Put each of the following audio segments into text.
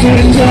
சிரிச்சா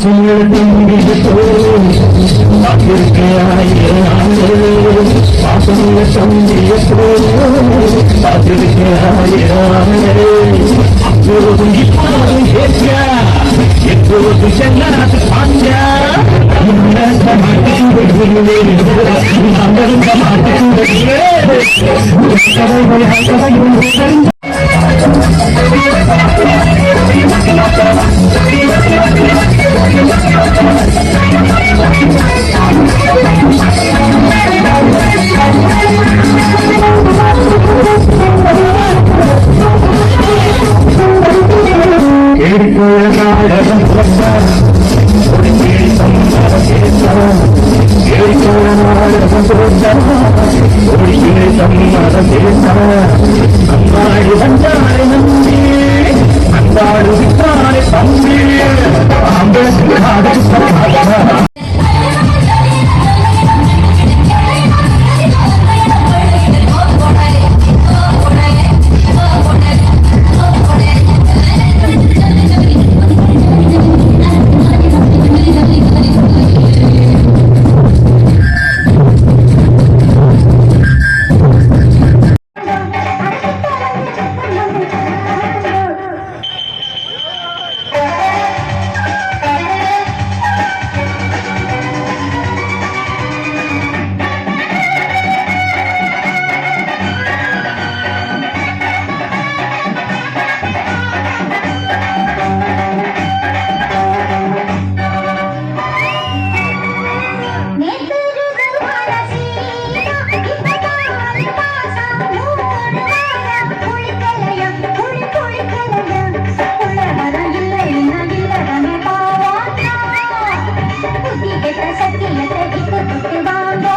தன்னால ஆனந்தம் இப்போ ஆனந்தம் வாரிந்தா கொட்ட அம்மாவே தம்பி அம்பளத்துக்காக பக்கத்தில் எதிரடித்து வாங்கோ